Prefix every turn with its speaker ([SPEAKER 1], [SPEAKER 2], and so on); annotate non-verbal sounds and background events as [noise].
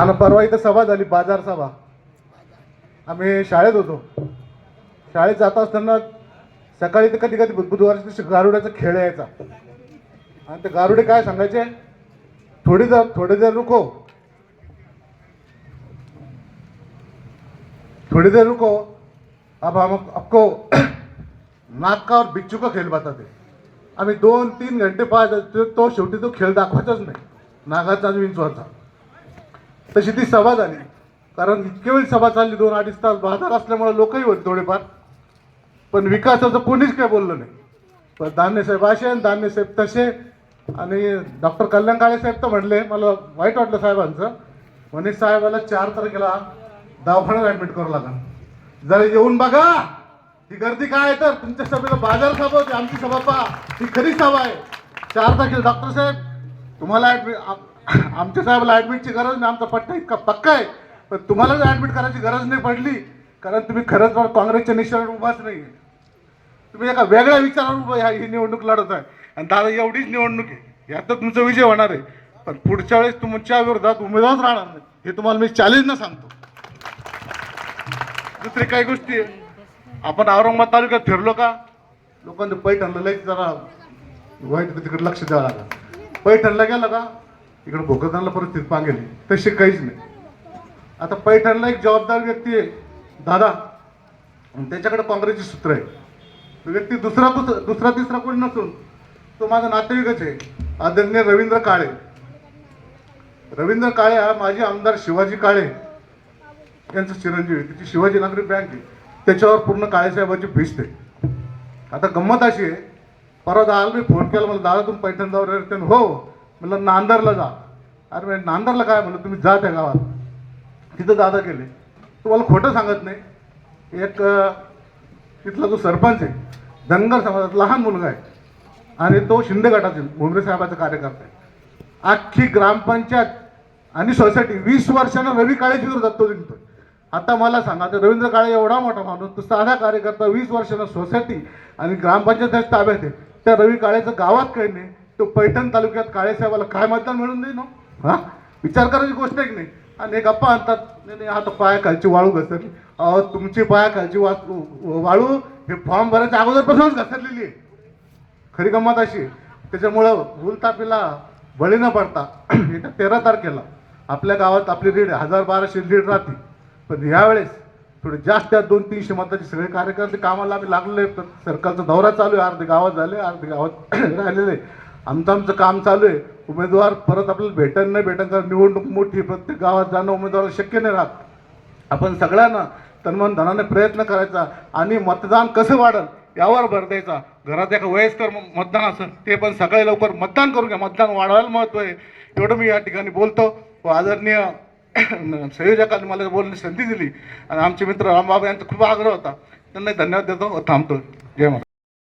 [SPEAKER 1] आणि परवा इथं सभा झाली बाजार सभा. आम्ही शाळेत होतो. शाळेत जात असताना सकाळी तर कधी कधी बुधवारच्या गारुड्याचा खेळ यायचा. आणि ते गारुडे काय सांगायचे? थोडी देर थोडी देर रुको. थोड़ी देर रुको. अब हम आपको नाक का और बिच्छू का बताते आम्ही दोन तीन घंटे पाहायचं. तो शेवटी तो खेळ दाखवायचाच नाही. नागाचा विंचवाचा तशी ती सभा झाली. कारण इतके वेळ सभा चालली दोन अडीच तास बाजार असल्यामुळे लोकही होते थोडेफार. पण विकासाचं कोणीच काय बोललं नाही. पण दानवेसाहेब असे आणि दानवेसाहेब तसे. आणि डॉक्टर कल्याण काळे साहेब तर म्हणले मला वाईट वाटलं साहेबांचं. म्हणे साहेबाला चार तारखेला दवाखान्यात ॲडमिट करावं लागेल. जरा येऊन बघा. ही गर्दी काय आहे तर तुमच्या सभेला बाजार सभा होती आमची सभा पहा. ही खरी सभा आहे. चार तारखेला डॉक्टर साहेब तुम्हाला ॲडमिट आमच्या साहेबाला ॲडमिटची गरज नाही आमचा पट्टा इतका पक्का आहे. पण तुम्हाला ॲडमिट करायची गरज नाही पडली कारण तुम्ही खरंच काँग्रेसच्या निशावर उभाच नाही आहे तुम्ही एका वेगळ्या विचारावर उभं ह्या ही निवडणूक लढत आहे. आणि दादा एवढीच निवडणूक आहे. यात तर तुमचा विजय होणार आहे. पण पुढच्या वेळेस तुमच्या विरोधात उमेदवारच राहणार नाही. हे तुम्हाला मी चॅलेंजनं सांगतो. दुसरी काही गोष्टी आहे. आपण औरंगाबाद तालुक्यात फिरलो का? लोकांनी पैठणला लई जरा वाईट तिकडे लक्ष द्यावं लागलं. पैठणला गेलं का? इकडे भोकरदानला परिस्थिती पांगेली तशी काहीच नाही. आता पैठणला एक जबाबदार व्यक्ती आहे दादा. आणि त्याच्याकडे काँग्रेसची सूत्र आहे. तो व्यक्ती दुसरा दुस- दुसरा तिसरा कोणी नसून तो माझा नातेवाईकच आहे. आदरणीय रवींद्र काळे. रवींद्र काळे हा माजी आमदार शिवाजी काळे. यांचं चिरंजीव आहे. तिची शिवाजी नागरी बँक आहे. त्याच्यावर पूर्ण काळेसाहेबाची भिजते आहे. आता गंमत अशी आहे. परवा दादा मी फोन केला मला दादा तुम्ही पैठण जाऊ हो. म्हटलं नांदरला जा. अरे म्हणे, नांदरला काय? म्हणलं तुम्ही जा त्या गावात. तिथं दादा गेले तुम्हाला खोटं सांगत नाही. एक तिथला जो सरपंच आहे धनगर समाजात लहान मुलगा आहे. आणि तो शिंदे गटातील भुमरे साहेबाचा कार्यकर्ता आहे. अख्खी ग्रामपंचायत आणि सोसायटी वीस वर्षानं रवी काळेच्या विरोधात तो जिंकतोय. आता मला सांगा तर रवींद्र काळे एवढा मोठा माणूस तो साधा कार्यकर्ता वीस वर्षानं सोसायटी आणि ग्रामपंचायत ताब्यात आहे. त्या रवी काळेचं गावात काही नाही. तो पैठण तालुक्यात काळेसाहेबाला काय मतदान मिळून देईन हो? हा? विचार करायची गोष्ट आहे की नाही? आणि हे गप्पा आणतात नाही नाही आता पायाखालची वाळू घसरली. अहो तुमची पायाखालची वा वाळू हे फॉर्म भरायच्या अगोदरपासूनच घसरलेली आहे. खरी गंमत अशी त्याच्यामुळं भूलतापीला बळी न पडता [clears throat] येत्या तेरा तारखेला आपल्या गावात आपली लीड हजार बाराशे लीड राहते पण ह्यावेळेस थोडे जास्त त्या दोन तीनशे मताचे सगळे कार्यकर्ते कामाला आम्ही लागलेले सरकारचा दौरा चालू आहे. अर्धे गावात झाले अर्धे गावात [clears throat] राहिलेले आमचं आमचं काम चालू आहे. उमेदवार परत आपल्याला भेटन नाही भेटन कारण निवडणूक मोठी प्रत्येक गावात जाणं उमेदवाराला शक्य नाही राहत. आपण सगळ्यांना तन्मन धनाने प्रयत्न करायचा आणि मतदान कसं वाढल यावर भर द्यायचा. घरात एका वयस्कर मतदान असेल ते पण सकाळी लवकर मतदान करून घ्या. मतदान वाढवायला महत्त्व आहे. एवढं मी या ठिकाणी बोलतो. व आदरणीय [clears throat] संयोजकांनी मला बोलण्याची संधी दिली. आणि आमचे मित्र रामबाबा यांचा खूप आग्रह होता. त्यांना धन्यवाद देतो. व थांबतो जय महाराज